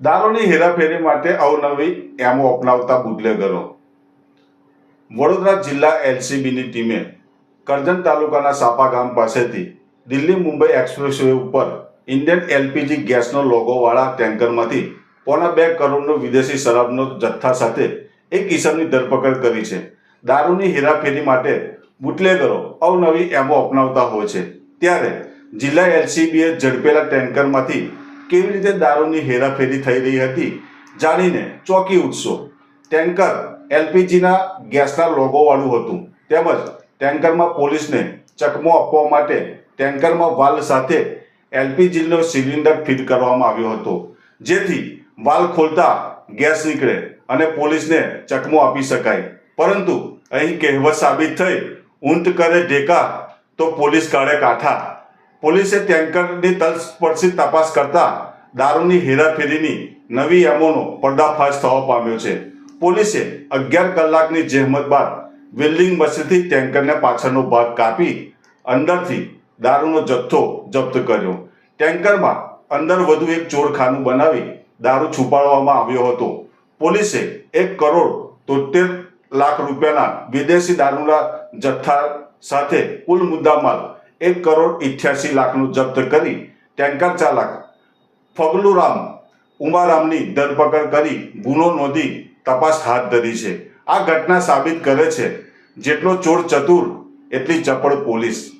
દારૂની હેરાફેરી માટે અવનવી એમો અપનાવતા બુટલેગરો વડોદરા જિલ્લા એલસીબીની ટીમે કરજણ તાલુકાના સાપા ગામ પાસેથી દિલ્હી મુંબઈ એક્સપ્રેસવે ઉપર ઇન્ડિયન એલપીજી ગેસનો લોગોવાળા ટેન્કરમાંથી પોણા બે કરોડનો વિદેશી શરાબનો જથ્થા સાથે એક ઈસમની ધરપકડ કરી છે. દારૂની હેરાફેરી માટે બુટલેગરો અવનવી એમો અપનાવતા હોય છે. ત્યારે જિલ્લા એલસીબીએ ઝડપેલા ટેન્કરમાંથી કેવી રીતે દારૂની હેરાફેરી થઈ રહી હતી જાણીને ચોકી ઉઠશો. ટેન્કર એલપીજીના ગેસના લોગોવાળું હતું. તેમજ ટેન્કરમાં પોલીસને ચકમો આપવા માટે ટેન્કરમાં વાલ સાથે એલપીજીનો સિલિન્ડર ફિટ કરવામાં આવ્યો હતો. જેથી વાલ ખોલતા ગેસ નીકળે અને પોલીસને ચકમો આપી શકાય. પરંતુ અહીં કહેવત સાબિત થઈ, ઊંટ કરે ઢેકા, તો પોલીસ કાઢે કાંઠા. પોલીસે ટેન્કરની તલસ્પર્શી તપાસ કરતા દારૂની હેરાફેરીની નવી એમોનો પર્દાફાશ થવા પામ્યો છે. પોલીસે અગિયાર કલાકની જહેમત બાદ વેલ્ડિંગ મશીનથી ટેન્કરને પાછળનો ભાગ કાપી અંદરથી દારૂનો જથ્થો જપ્ત કર્યો. ટેન્કરમાં અંદર વધુ એક ચોરખાનું બનાવી દારૂ છુપાડવામાં આવ્યો હતો. પોલીસે એક કરોડ તોતેર લાખ રૂપિયાના વિદેશી દારૂના જથ્થા સાથે કુલ મુદ્દામાલ એક કરોડ ઇઠ્યાસી લાખનું જપ્ત કરી ટેન્કર ચાલક ફગલુરામ ઉમારામની ધરપકડ કરી ગુનો નોંધી તપાસ હાથ ધરી છે. આ ઘટના સાબિત કરે છે જેટલો ચોર ચતુર, એટલી ચપળ પોલીસ.